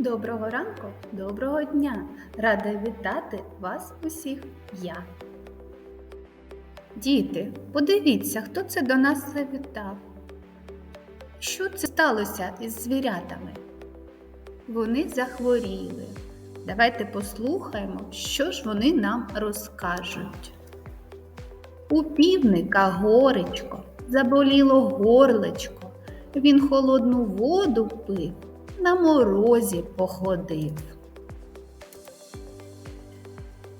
Доброго ранку, доброго дня! Рада вітати вас усіх я. Діти, подивіться, хто це до нас завітав. Що це сталося із звірятами? Вони захворіли. Давайте послухаємо, що ж вони нам розкажуть. У півника горечко, заболіло горлечко. Він холодну воду пив, на морозі походив.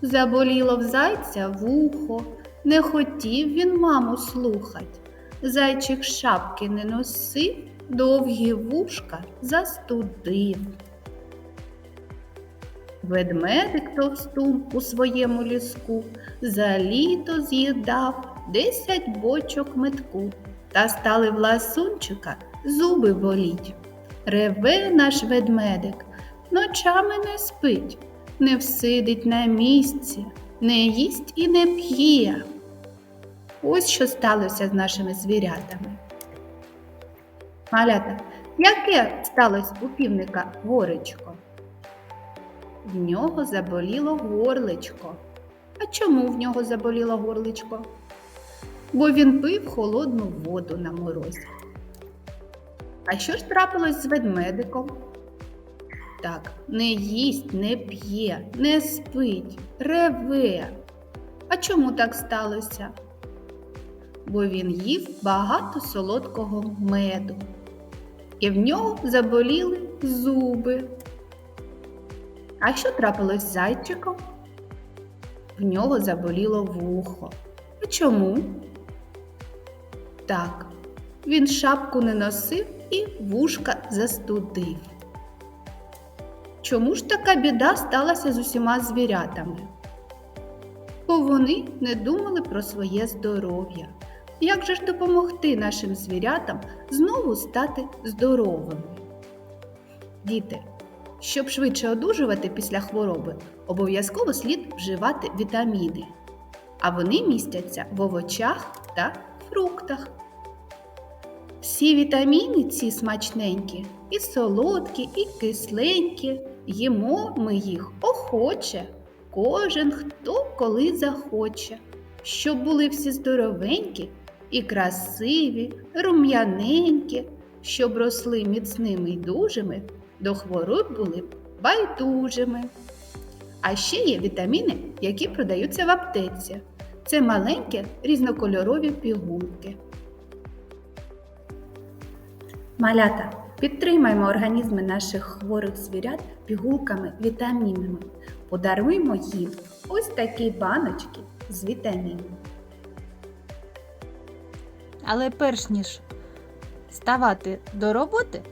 Заболіло в зайця вухо, не хотів він маму слухать. Зайчик шапки не носив, довгі вушка застудив. Ведмедик товстун у своєму ліску за літо з'їдав десять бочок метку, та стали в ласунчика зуби боліть. Реве наш ведмедик, ночами не спить, не всидить на місці, не їсть і не п'є. Ось що сталося з нашими звірятами. Малята, яке сталося у півника горечко? В нього заболіло горличко. А чому в нього заболіло горличко? Бо він пив холодну воду на морозі. А що ж трапилось з ведмедиком? Так, не їсть, не п'є, не спить, реве. А чому так сталося? Бо він їв багато солодкого меду, і в нього заболіли зуби. А що трапилось з зайчиком? В нього заболіло вухо. А чому? Так, він шапку не носив і вушка застудив. Чому ж така біда сталася з усіма звірятами? Бо вони не думали про своє здоров'я. Як же ж допомогти нашим звірятам знову стати здоровими? Діти, щоб швидше одужувати після хвороби, обов'язково слід вживати вітаміни, а вони містяться в овочах та фруктах. Всі вітаміни ці смачненькі, і солодкі, і кисленькі. Їмо ми їх охоче, кожен хто коли захоче, щоб були всі здоровенькі і красиві, рум'яненькі, щоб росли міцними й дужими, до хвороб були байдужими. А ще є вітаміни, які продаються в аптеці. Це маленькі різнокольорові пігулки. Малята, підтримаймо організми наших хворих звірят пігулками вітамінами. Подаруємо їм ось такі баночки з вітамінами. Але перш ніж ставати до роботи,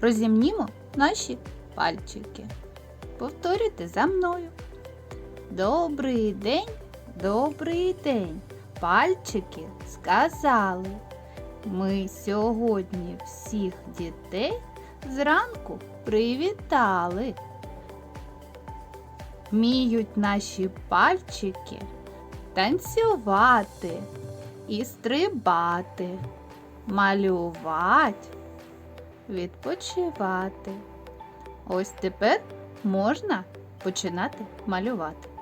розімнімо наші пальчики. Повторюйте за мною. Добрий день, добрий день. Пальчики сказали. Ми сьогодні всіх дітей зранку привітали. Вміють наші пальчики танцювати і стрибати, малювати, відпочивати. Ось тепер можна починати малювати.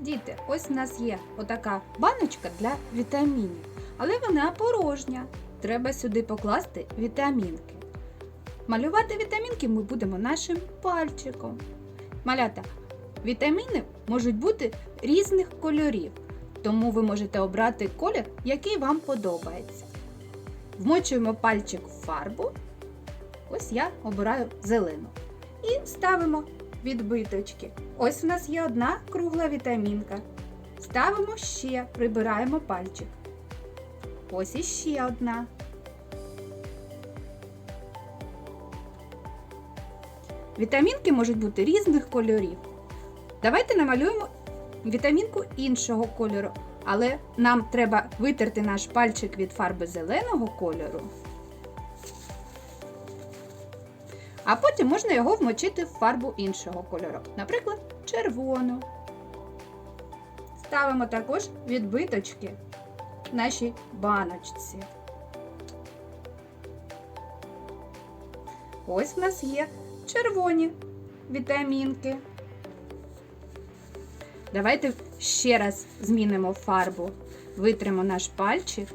Діти, ось у нас є отака баночка для вітамінів, але вона порожня. Треба сюди покласти вітамінки. Малювати вітамінки ми будемо нашим пальчиком. Малята, вітаміни можуть бути різних кольорів, тому ви можете обрати колір, який вам подобається. Вмочуємо пальчик в фарбу. Ось я обираю зелену. І ставимо відбиточки. Ось у нас є одна кругла вітамінка. Ставимо ще, прибираємо пальчик. Ось іще одна. Вітамінки можуть бути різних кольорів. Давайте намалюємо вітамінку іншого кольору, але нам треба витерти наш пальчик від фарби зеленого кольору. А потім можна його вмочити в фарбу іншого кольору, наприклад, червону. Ставимо також відбиточки в нашій баночці. Ось в нас є червоні вітамінки. Давайте ще раз змінимо фарбу. Витримо наш пальчик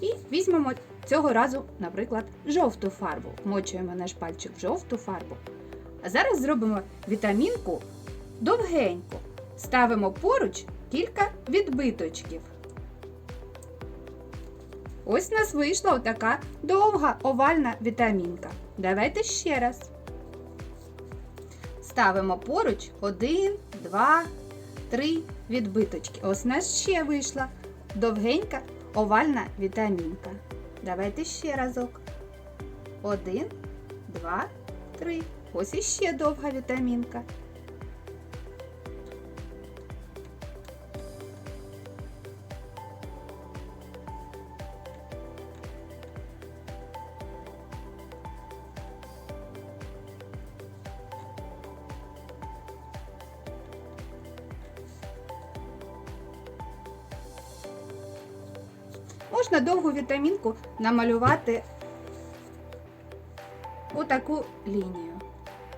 і візьмемо цього разу, наприклад, жовту фарбу. Вмочуємо наш пальчик в жовту фарбу. А зараз зробимо вітамінку довгеньку. Ставимо поруч кілька відбиточків. Ось у нас вийшла отака довга овальна вітамінка. Давайте ще раз. Ставимо поруч один, два, три відбиточки. Ось у нас ще вийшла довгенька овальна вітамінка. Давайте ще разок. Один, два, три. Ось іще довга вітамінка. Можна довгу вітамінку намалювати у таку лінію.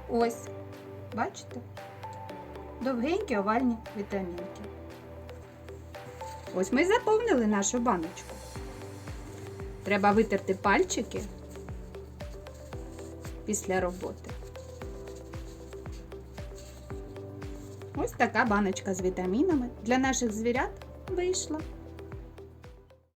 Ось, бачите? Довгенькі овальні вітамінки. Ось ми заповнили нашу баночку. Треба витерти пальчики після роботи. Ось така баночка з вітамінами для наших звірят вийшла.